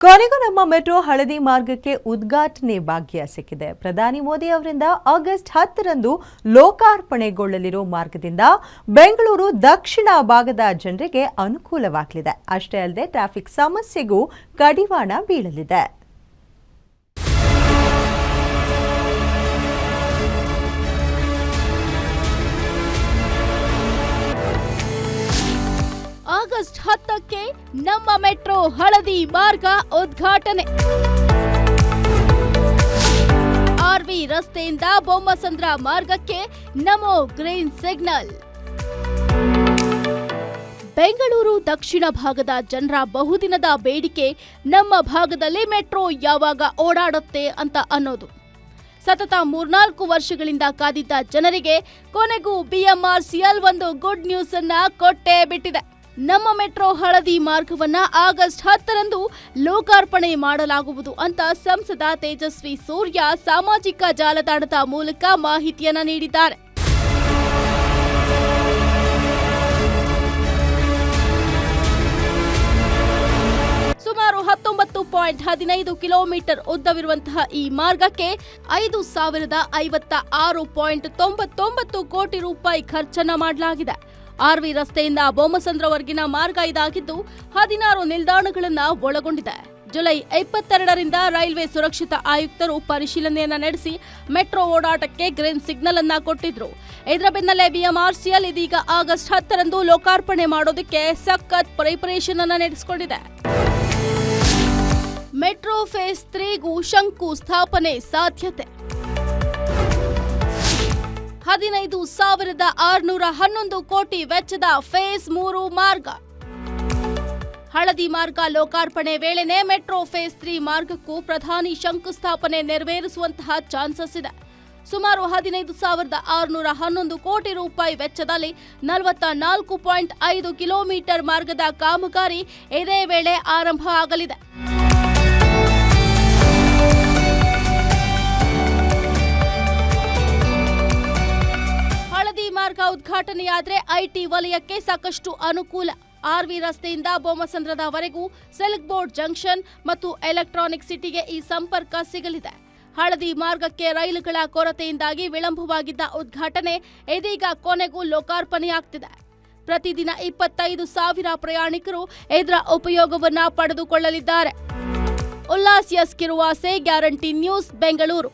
ಕೊನೆಗೂ ನಮ್ಮ ಮೆಟ್ರೋ ಹಳದಿ ಮಾರ್ಗಕ್ಕೆ ಉದ್ಘಾಟನೆ ಭಾಗ್ಯ ಸಿಕ್ಕಿದೆ. ಪ್ರಧಾನಿ ಮೋದಿ ಅವರಿಂದ ಆಗಸ್ಟ್ ಹತ್ತರಂದು ಲೋಕಾರ್ಪಣೆಗೊಳ್ಳಲಿರೋ ಮಾರ್ಗದಿಂದ ಬೆಂಗಳೂರು ದಕ್ಷಿಣ ಭಾಗದ ಜನರಿಗೆ ಅನುಕೂಲವಾಗಲಿದೆ. ಅಷ್ಟೇ ಅಲ್ಲದೆ ಟ್ರಾಫಿಕ್ ಸಮಸ್ಯೆಗೂ ಕಡಿವಾಣ ಬೀಳಲಿದೆ. ಆಗಸ್ಟ್ ಹತ್ತಕ್ಕೆ ನಮ್ಮ ಮೆಟ್ರೋ ಹಳದಿ ಮಾರ್ಗ ಉದ್ಘಾಟನೆ. ಆರ್ವಿ ರಸ್ತೆಯಿಂದ ಬೊಮ್ಮಸಂದ್ರ ಮಾರ್ಗಕ್ಕೆ ನಮೋ ಗ್ರೀನ್ ಸಿಗ್ನಲ್. ಬೆಂಗಳೂರು ದಕ್ಷಿಣ ಭಾಗದ ಜನರ ಬಹುದಿನದ ಬೇಡಿಕೆ ನಮ್ಮ ಭಾಗದಲ್ಲಿ ಮೆಟ್ರೋ ಯಾವಾಗ ಓಡಾಡುತ್ತೆ ಅಂತ ಅನ್ನೋದು. ಸತತ ಮೂರ್ನಾಲ್ಕು ವರ್ಷಗಳಿಂದ ಕಾದಿದ್ದ ಜನರಿಗೆ ಕೊನೆಗೂ ಬಿಎಂಆರ್ಸಿಎಲ್ ಒಂದು ಗುಡ್ ನ್ಯೂಸ್ ಅನ್ನ ಕೊಟ್ಟೇ ಬಿಟ್ಟಿದೆ. ನಮ್ಮ ಮೆಟ್ರೋ ಹಳದಿ ಮಾರ್ಗವನ್ನ ಆಗಸ್ಟ್ ಹತ್ತರಂದು ಲೋಕಾರ್ಪಣೆ ಮಾಡಲಾಗುವುದು ಅಂತ ಸಂಸದ ತೇಜಸ್ವಿ ಸೂರ್ಯ ಸಾಮಾಜಿಕ ಜಾಲತಾಣದ ಮೂಲಕ ಮಾಹಿತಿಯನ್ನ ನೀಡಿದ್ದಾರೆ. ಸುಮಾರು ಹತ್ತೊಂಬತ್ತು ಪಾಯಿಂಟ್ ಹದಿನೈದು ಕಿಲೋಮೀಟರ್ ಉದ್ದವಿರುವಂತಹ ಈ ಮಾರ್ಗಕ್ಕೆ ಐದು ಸಾವಿರದ ಐವತ್ತ ಆರು ಪಾಯಿಂಟ್ ತೊಂಬತ್ತೊಂಬತ್ತು ಕೋಟಿ ರೂಪಾಯಿ ಖರ್ಚನ್ನ ಮಾಡಲಾಗಿದೆ. ಆರ್ವಿ ರಸ್ತೆಯಿಂದ ಬೊಮ್ಮಸಂದ್ರವರೆಗಿನ ಮಾರ್ಗ ಇದಾಗಿದ್ದು ಹದಿನಾರು ನಿಲ್ದಾಣಗಳನ್ನು ಒಳಗೊಂಡಿದೆ. ಜುಲೈ ಇಪ್ಪತ್ತೆರಡರಿಂದ ರೈಲ್ವೆ ಸುರಕ್ಷತಾ ಆಯುಕ್ತರು ಪರಿಶೀಲನೆಯನ್ನ ನಡೆಸಿ ಮೆಟ್ರೋ ಓಡಾಟಕ್ಕೆ ಗ್ರೀನ್ ಸಿಗ್ನಲ್ ಅನ್ನ ಕೊಟ್ಟಿದ್ರು. ಇದರ ಬೆನ್ನಲ್ಲೇ ಬಿಎಂಆರ್ಸಿಎಲ್ ಇದೀಗ ಆಗಸ್ಟ್ ಹತ್ತರಂದು ಲೋಕಾರ್ಪಣೆ ಮಾಡೋದಕ್ಕೆ ಸಖತ್ ಪ್ರಿಪರೇಷನ್ ಅನ್ನ ನಡೆಸಿಕೊಂಡಿದೆ. ಮೆಟ್ರೋ ಫೇಸ್ ತ್ರೀಗೂ ಶಂಕು ಸ್ಥಾಪನೆ ಸಾಧ್ಯತೆ. ಹದಿನೈದು ಸಾವಿರದ ಆರುನೂರ ಹನ್ನೊಂದು ಕೋಟಿ ವೆಚ್ಚದ ಫೇಸ್ ಮೂರು ಮಾರ್ಗ. ಹಳದಿ ಮಾರ್ಗ ಲೋಕಾರ್ಪಣೆ ವೇಳೆನೆ ಮೆಟ್ರೋ ಫೇಸ್ ತ್ರೀ ಮಾರ್ಗಕ್ಕೂ ಪ್ರಧಾನಿ ಶಂಕುಸ್ಥಾಪನೆ ನೆರವೇರಿಸುವಂತಹ ಚಾನ್ಸಸ್ ಇದೆ. ಸುಮಾರು ಹದಿನೈದು ಸಾವಿರದ ಆರುನೂರ ಹನ್ನೊಂದು ಕೋಟಿ ರೂಪಾಯಿ ವೆಚ್ಚದಲ್ಲಿ ನಲವತ್ತ ನಾಲ್ಕು ಪಾಯಿಂಟ್ ಐದು ಕಿಲೋಮೀಟರ್ ಮಾರ್ಗದ ಕಾಮಗಾರಿ ಇದೇ ವೇಳೆ ಆರಂಭ ಆಗಲಿದೆ ಉದ್ಘಾಟನೆಯಾದ್ರೆ ಐಟಿ ವಲಯಕ್ಕೆ ಸಾಕಷ್ಟು ಅನುಕೂಲ. ಆರ್ವಿ ರಸ್ತೆಯಿಂದ ಬೋಮಸಂದ್ರದವರೆಗೂ ಸಿಲ್ಕ್ ಬೋರ್ಡ್ ಜಂಕ್ಷನ್ ಮತ್ತು ಎಲೆಕ್ಟ್ರಾನಿಕ್ ಸಿಟಿಗೆ ಈ ಸಂಪರ್ಕ ಸಿಗಲಿದೆ. ಹಳದಿ ಮಾರ್ಗಕ್ಕೆ ರೈಲುಗಳ ಕೊರತೆಯಿಂದಾಗಿ ವಿಳಂಬವಾಗಿದ್ದ ಉದ್ಘಾಟನೆ ಇದೀಗ ಕೊನೆಗೂ ಲೋಕಾರ್ಪಣೆಯಾಗ್ತಿದೆ. ಪ್ರತಿದಿನ ಇಪ್ಪತ್ತೈದು ಸಾವಿರ ಪ್ರಯಾಣಿಕರು ಇದರ ಉಪಯೋಗವನ್ನ ಪಡೆದುಕೊಳ್ಳಲಿದ್ದಾರೆ. Ullas S Kiruvase, guarantee news, Bengaluru.